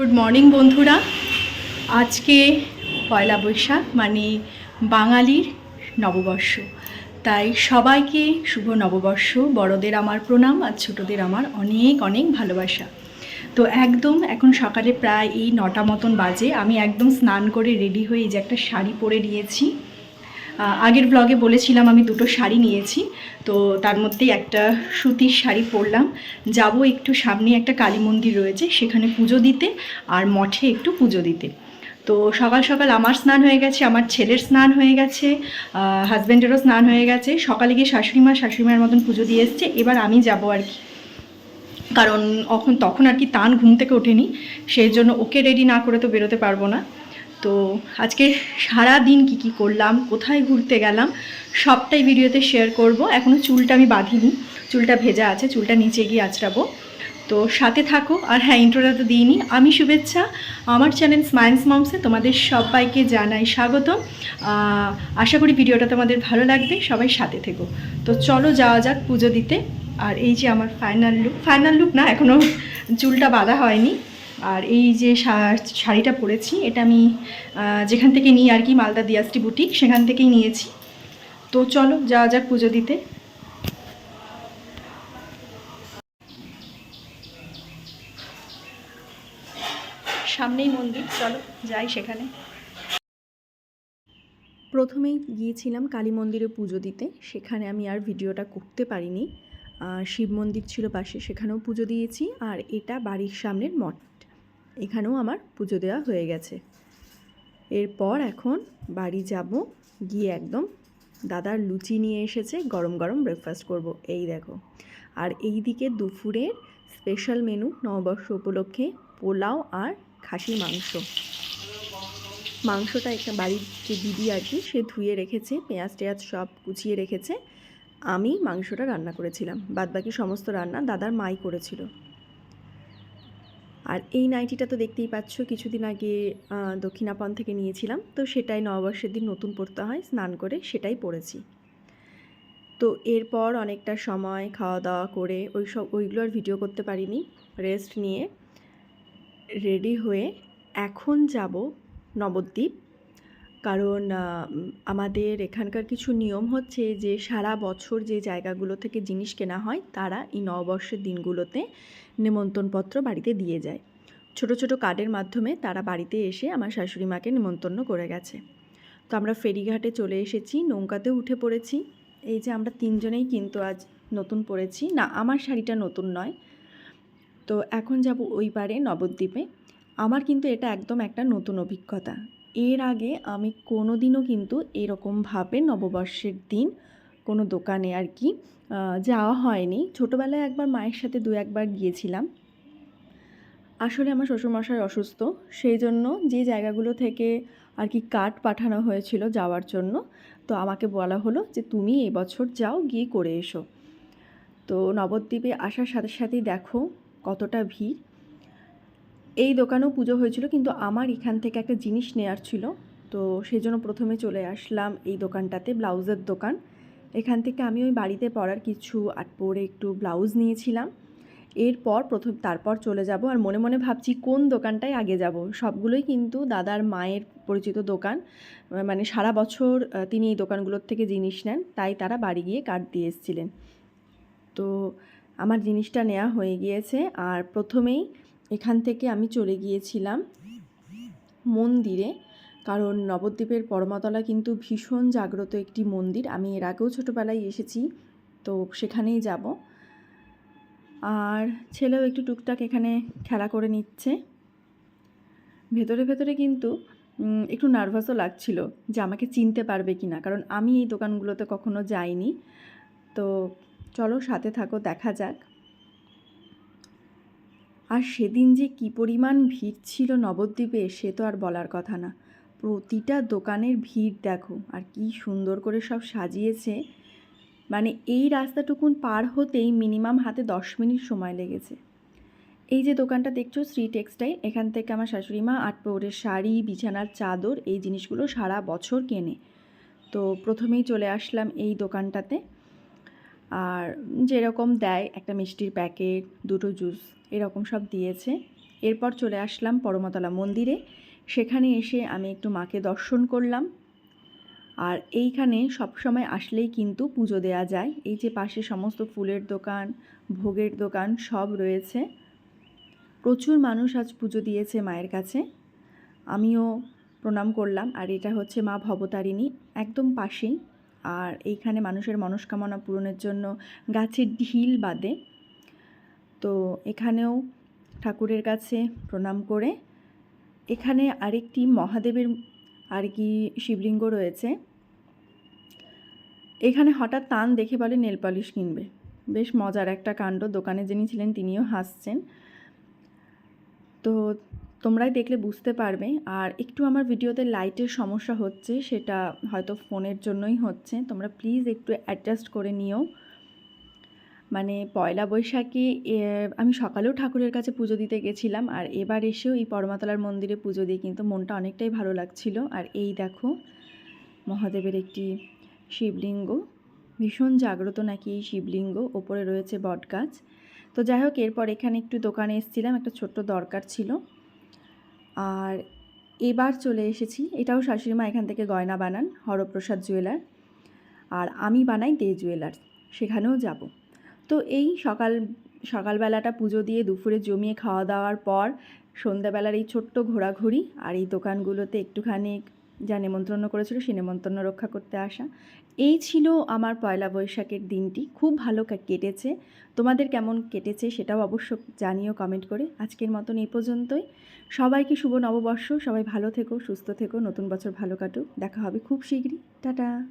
Good morning বন্ধুরা। আজকে পয়লা বৈশাখ মানে বাঙালির নববর্ষ। তাই সবাইকে শুভ নববর্ষ। বড়দের আমার প্রণাম, আর ছোটদের আমার অনেক অনেক ভালোবাসা। তো একদম এখন সকালে প্রায় এই নটা মতন বাজে। আমি একদম স্নান করে রেডি হয়ে এই যে একটা শাড়ি পরে নিয়েছি। আগের ব্লগে বলেছিলাম আমি দুটো শাড়ি নিয়েছি। তো তার মধ্যেই একটা সুতির শাড়ি পরলাম। যাব একটু সামনে একটা কালী মন্দির রয়েছে, সেখানে পুজো দিতে আর মঠে একটু পুজো দিতে। তো সকাল সকাল আমার স্নান হয়ে গেছে, আমার ছেলের স্নান হয়ে গেছে হাজব্যান্ডেরও স্নান হয়ে গেছে। সকালে গিয়ে শাশুড়ি মা শাশুড়ি মতন পুজো দিয়ে এসছে, এবার আমি যাব আর কি। কারণ এখন তখন আর কি তান ঘুম থেকে ওঠেনি, সেই জন্য ওকে রেডি না করে তো বেরোতে পারব না। তো আজকে সারা দিন কি কি করলাম, কোথায় ঘুরতে গেলাম, সবটাই ভিডিওতে শেয়ার করব। এখনও চুলটা আমি বাঁধিনি, চুলটা ভেজা আছে, চুলটা নিচে গিয়ে আঁচড়াবো। তো সাথে থাকো, আর হ্যাঁ ইন্ট্রোটা তো দিইনি। আমি শুভেচ্ছা, আমার চ্যানেল স্মাইন্স মমসে তোমাদের সবাইকে জানাই স্বাগত আশা করি ভিডিওটা তোমাদের ভালো লাগবে, সবাই সাথে থেকো। তো চলো যাওয়া যাক পুজো দিতে। আর এই যে আমার ফাইনাল লুক ফাইনাল লুক না এখনও চুলটা বাঁধা হয়নি। আর এই যে শাড়িটা পরেছি, এটা আমি যেখান থেকে নিই আর কি মালদা দিয়াস্টি বুটিক, সেখান থেকেই নিয়েছি। তো চলো, যাওয়া যাক পুজো দিতে। সামনেই মন্দির, চলো, যাই সেখানে। প্রথমেই গিয়েছিলাম কালী মন্দিরে পুজো দিতে, সেখানে আমি আর ভিডিওটা করতে পারিনি। শিব মন্দির ছিল পাশে, সেখানেও পুজো দিয়েছি, আর এটা বাড়ির সামনের মঠ। এখানেও আমার পুজো দেওয়া হয়ে গেছে। এরপর এখন বাড়ি যাব, গিয়ে একদম দাদার লুচি নিয়ে এসেছে, গরম গরম ব্রেকফাস্ট করব। এই দেখো। আর এই দিকে দুপুরের স্পেশাল মেনু নববর্ষ উপলক্ষে পোলাও আর খাসি মাংস। মাংসটা একটা বাড়ির যে দিদি আর কি, সে ধুয়ে রেখেছে, পেঁয়াজ টেয়াজ সব কুচিয়ে রেখেছে। আমি মাংসটা রান্না করেছিলাম। বাদবাকি সমস্ত রান্না দাদার মাই করেছিল। আর এই নাইটিটা তো দেখতেই পাচ্ছ, কিছুদিন আগে দক্ষিণাপন থেকে নিয়েছিলাম। তো সেটাই নববর্ষের দিন নতুন পড়তে হয়, স্নান করে সেটাই পরেছি। তো এরপর অনেকটা সময় খাওয়া দাওয়া করে ওই সব, ওইগুলো আর ভিডিও করতে পারিনি। রেস্ট নিয়ে রেডি হয়ে এখন যাব নবদ্বীপ। কারণ আমাদের এখানকার কিছু নিয়ম হচ্ছে যে, সারা বছর যে জায়গাগুলো থেকে জিনিস কেনা হয়, তারা এই নববর্ষের দিনগুলোতে নিমন্ত্রণপত্র বাড়িতে দিয়ে যায়। ছোট ছোট কার্ডের মাধ্যমে তারা বাড়িতে এসে আমার শাশুড়ি মাকে নিমন্ত্রণ করে গেছে। তো আমরা ফেরিঘাটে চলে এসেছি নৌকাতেও উঠে পড়েছি। এই যে আমরা তিনজনেই কিন্তু আজ নতুন পরেছি না, আমার শাড়িটা নতুন নয়। তো এখন যাব ওই পারে নবদ্বীপে। আমার কিন্তু এটা একদম একটা নতুন অভিজ্ঞতা। এর আগে আমি কোনো দিনও কিন্তু এরকমভাবে নববর্ষের দিন কোনো দোকানে আর কি যাওয়া হয়নি। ছোটোবেলায় একবার মায়ের সাথে দু একবার গিয়েছিলাম। আসলে আমার শ্বশুরমশাই অসুস্থ, সেই জন্য যে জায়গাগুলো থেকে আর কি কার্ড পাঠানো হয়েছিল যাওয়ার জন্য, তো আমাকে বলা হলো যে তুমি এবছর যাও, গিয়ে করে এসো। তো নবদ্বীপে আসার সাথে সাথেই দেখো কতটা ভিড়। এই দোকানেও পুজো হয়েছিল, কিন্তু আমার এখান থেকে একটা জিনিস নেয়ার ছিল। তো সেই জন্য প্রথমে চলে আসলাম এই দোকানটাতে, ব্লাউজের দোকান। এখান থেকে আমি ওই বাড়িতে পরার কিছু আর পরে একটু ব্লাউজ নিয়েছিলাম। এরপর প্রথম, তারপর চলে যাব আর মনে মনে ভাবছি কোন দোকানটায় আগে যাব। সবগুলোই কিন্তু দাদার মায়ের পরিচিত দোকান। মানে সারা বছর তিনি এই দোকানগুলোর থেকে জিনিস নেন, তাই তারা বাড়ি গিয়ে কার্ড দিয়ে এসেছিলেন। তো আমার জিনিসটা নেওয়া হয়ে গিয়েছে আর প্রথমেই এখান থেকে আমি চলে গিয়েছিলাম মন্দিরে, কারণ নবদ্বীপের পরমাতলা কিন্তু ভীষণ জাগ্রত একটি মন্দির। আমি এর আগেও ছোটোবেলায় এসেছি, তো সেখানেই যাব। আর ছেলেও একটু টুকটাক এখানে খেলা করে নিচ্ছে। ভেতরে ভেতরে কিন্তু একটু নার্ভাসও লাগছিল যে আমাকে চিনতে পারবে কি না কারণ আমি এই দোকানগুলোতে কখনো যাইনি। তো চলো সাথে থাকো, দেখা যাক। আর সেদিন যে কী পরিমাণ ভিড় ছিল নবদ্বীপে, সে তো আর বলার কথা না। প্রতিটা দোকানের ভিড় দেখো, আর কি সুন্দর করে সব সাজিয়েছে। মানে এই রাস্তাটুকুন পার হতেই মিনিমাম হাতে দশ মিনিট সময় লেগেছে। এই যে দোকানটা দেখছ, শ্রী টেক্সটাইল, এখান থেকে আমার শাশুড়ি মা আট পৌরের শাড়ি, বিছানার চাদর, এই জিনিসগুলো সারা বছর কেনে। তো প্রথমেই চলে আসলাম এই দোকানটাতে। আর যেরকম দেয় একটা মিষ্টির প্যাকেট, দুটো জুস, এরকম সব দিয়েছে। এরপর চলে আসলাম পরমতলা মন্দিরে। সেখানে এসে আমি একটু মাকে দর্শন করলাম। আর এইখানে সবসময় আসলেই কিন্তু পুজো দেওয়া যায়। এই যে পাশে সমস্ত ফুলের দোকান, ভোগের দোকান সব রয়েছে। প্রচুর মানুষ আজ পুজো দিয়েছে মায়ের কাছে। আমিও প্রণাম করলাম। আর এটা হচ্ছে মা ভবতারিণী, একদম পাশেই। আর এইখানে মানুষের মনস্কামনা পূরণের জন্য গাছের ঢিল বাঁধে। তো এখানেও ঠাকুরের কাছে প্রণাম করে। এখানে আরেকটি মহাদেবের আর কি শিবলিঙ্গ রয়েছে। এখানে হঠাৎ তান দেখে বলে, নেল পালিশ কিনবে। বেশ মজার একটা কাণ্ড। দোকানে যিনি ছিলেন তিনিও হাসছেন। তো তোমরাই দেখলে বুঝতে পারবে। আর একটু আমার ভিডিওতে লাইটের সমস্যা হচ্ছে, সেটা হয়তো ফোনের জন্যই হচ্ছে। তোমরা প্লিজ একটু অ্যাডজাস্ট করে নিও। মানে পয়লা বৈশাখে আমি সকালেও ঠাকুরের কাছে পুজো দিতে গেছিলাম, আর এবার এসেও এই পরমাতলার মন্দিরে পুজো দিয়ে কিন্তু মনটা অনেকটাই ভালো লাগছিল। আর এই দেখো, মহাদেবের একটি শিবলিঙ্গ। ভীষণ জাগ্রত নাকি এই শিবলিঙ্গ, ওপরে রয়েছে বটগাছ। তো যাই হোক, এরপর এখানে একটু দোকানে এসেছিলাম, একটা ছোট্ট দরকার ছিল। আর এবার চলে এসেছি। এটাও শাশুড়িমা এখান থেকে গয়না বানান, হরপ্রসাদ জুয়েলার। আর আমি বানাই দে জুয়েলার, সেখানেও যাব। তো এই সকাল, সকালবেলাটা পুজো দিয়ে দুপুরে জমিয়ে খাওয়া দাওয়ার পর সন্ধ্যাবেলার এই ছোট্ট ঘোরাঘুরি আর এই দোকানগুলোতে একটুখানি যা নেমন্ত্রণ করেছিল সে নেমন্ত্রণ রক্ষা করতে আসা। এই ছিল আমার পয়লা বৈশাখের দিনটি। খুব ভালো কেটেছে। তোমাদের কেমন কেটেছে সেটাও অবশ্য জানিও কমেন্ট করে। আজকের মতন এই পর্যন্তই। সবাইকে শুভ নববর্ষ। সবাই ভালো থেকো, সুস্থ থেকো। নতুন বছর ভালো কাটুক। দেখা হবে খুব শীঘ্রই। টাটা।